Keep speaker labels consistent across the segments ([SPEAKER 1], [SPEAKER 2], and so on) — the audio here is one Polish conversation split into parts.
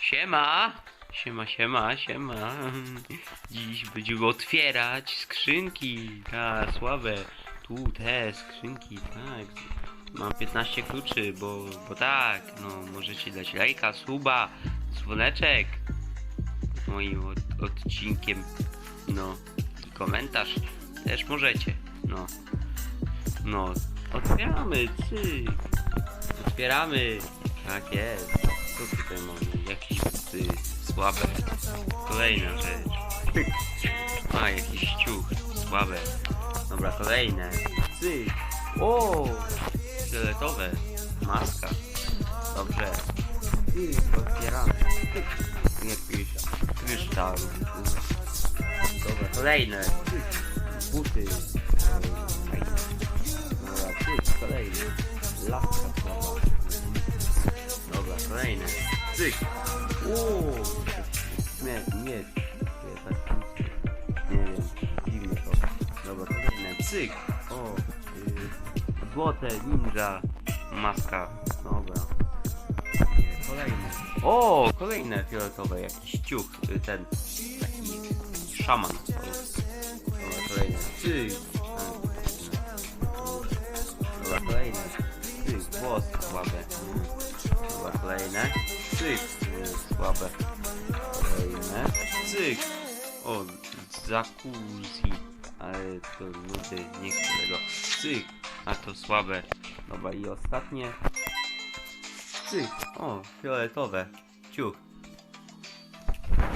[SPEAKER 1] Siema! Siema, siema, siema. Dziś będziemy otwierać skrzynki. Ta, słabe. Tu te skrzynki, tak. Mam 15 kluczy, bo, bo tak, no możecie dać lajka, suba, dzwoneczek moim od, odcinkiem. No i komentarz też możecie. No. No, otwieramy, cyk. Otwieramy. Tak jest. Tutaj mamy? Jakieś buty słabe. Kolejna rzecz. Pyk. A, jakiś ciuch. Słabe. Dobra, kolejne. Cyk. O! Fioletowe. Maska. Dobrze. Cyk, otwieramy. Pyk. Jakiś kryształ. Dobra, kolejne. Cyk. Buty. Fajne. Dobra, cyk, kolejny. Laska Cyk. Uuu. Nie, nie. Nie, tak. Nie wiem. Dziwnie to. Dobra, kolejne. Cyk. O. Y, złote ninja. Maska. Dobra. Nie, Kolejne. O, kolejne fioletowe. Jakiś ciuch. y, Ten. Taki szaman. Dobra, kolejne. Cyk. Dobra, kolejne. Cyk, włos słabe. Dobra, kolejne. Cyk, słabe. Kolejne. Cyk. O, jacuzzi. Ale to ludzie nie chcę tego. Cyk. A to słabe. Dobra, i ostatnie. Cyk. O, fioletowe. Ciuch.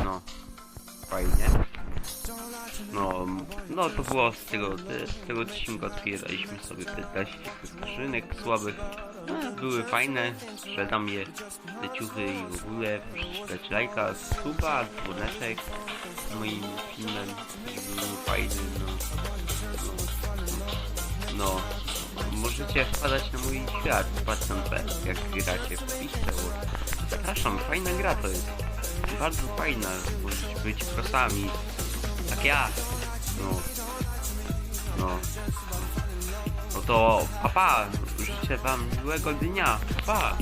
[SPEAKER 1] No. Fajnie. No, no to było z tego, te- z tego odcinka otwieraliśmy sobie 15 skrzynek słabych. No, były fajne, sprzedam je, te ciuchy i w ogóle, przeczytać lajka, suba, dzwoneczek z moim filmem, żeby był fajny, no. No, możecie wpadać na mój świat, Batman.pl, jak gracie w Pixel. Zapraszam, fajna gra to jest. Bardzo fajna, możecie być prosami, tak ja. No. No. No to papa, życzę wam miłego dnia. Pa.